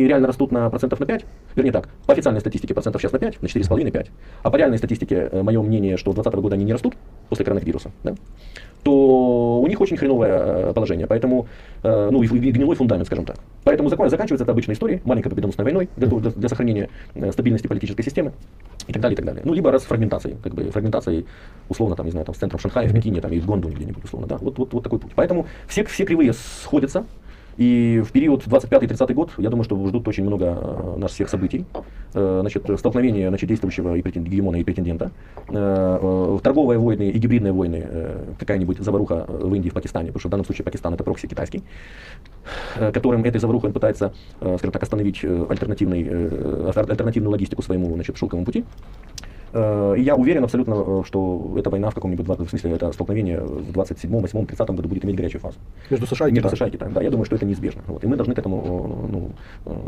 и реально растут на процентов на 5, вернее так, по официальной статистике процентов сейчас на 5, на 4,5-5, а по реальной статистике, э, мое мнение, что 2020 года они не растут после коронавируса, да, то у них очень хреновое э, положение, поэтому, э, ну и, гнилой фундамент, скажем так. Поэтому закон, заканчивается это обычной историей, маленькой победоносной войной для, для, для сохранения стабильности политической системы и так далее, и так далее. Ну, либо раз фрагментацией, как бы фрагментацией, условно, там, не знаю, там, с центром Шанхая, в Пекине, там, и в Гонду где-нибудь, условно, да, вот, вот, вот такой путь. Поэтому все, все кривые сходятся, и в период 25-30 год, я думаю, что ждут очень много э, нас всех событий. Э, значит, столкновение значит, действующего и претен- гегемона и претендента, э, торговые войны и гибридные войны, какая-нибудь заваруха в Индии, в Пакистане, потому что в данном случае Пакистан это прокси китайский, которым этой заварухой он пытается, скажем так, остановить альтернативный, альтер- альтернативную логистику своему значит, шелковому пути. Э, И я уверен абсолютно, э, что эта война в каком-нибудь, два- в смысле, это столкновение в 27, 8, 30 году будет иметь горячую фазу. Между США и Между Китаем. США и Китаем. Да, я думаю, что это неизбежно. Вот. И мы должны к этому э, ну,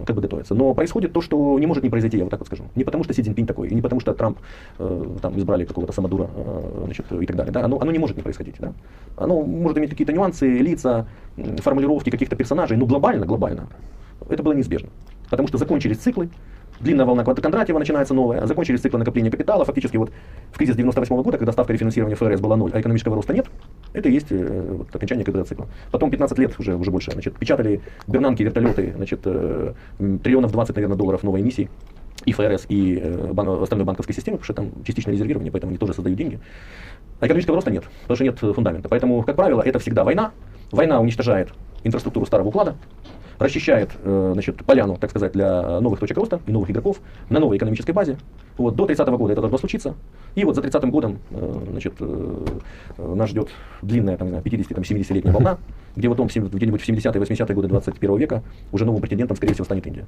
как бы готовиться. Но происходит то, что не может не произойти, я вот так вот скажу. Не потому, что Си Цзиньпинь такой, и не потому, что Трамп там избрали какого-то самодура значит, и так далее. Да? Оно, оно не может не происходить. Да? Оно может иметь какие-то нюансы, лица, формулировки каких-то персонажей, но глобально, глобально это было неизбежно. Потому что закончились циклы, длинная волна Кондратьева начинается новая, закончились циклы накопления капитала, фактически вот в кризис 98 года, когда ставка рефинансирования ФРС была ноль, а экономического роста нет, это и есть э, вот, окончание КД цикла. Потом 15 лет, уже, уже больше, значит, печатали бернанки, вертолеты, значит, э, триллионов 20, наверное, долларов новой эмиссии, и ФРС, и э, бан- остальной банковской системы, потому что там частичное резервирование, поэтому они тоже создают деньги. А экономического роста нет, потому что нет фундамента. Поэтому, как правило, это всегда война. Война уничтожает инфраструктуру старого уклада, расчищает э, значит, поляну, так сказать, для новых точек роста и новых игроков на новой экономической базе. Вот, до 30 года это должно случиться. И вот за 30 годом э, значит, э, нас ждет длинная там, не знаю, 50-70-летняя волна, где потом где-нибудь в 70-е 80-е годы 21 века уже новым претендентом, скорее всего, станет Индия.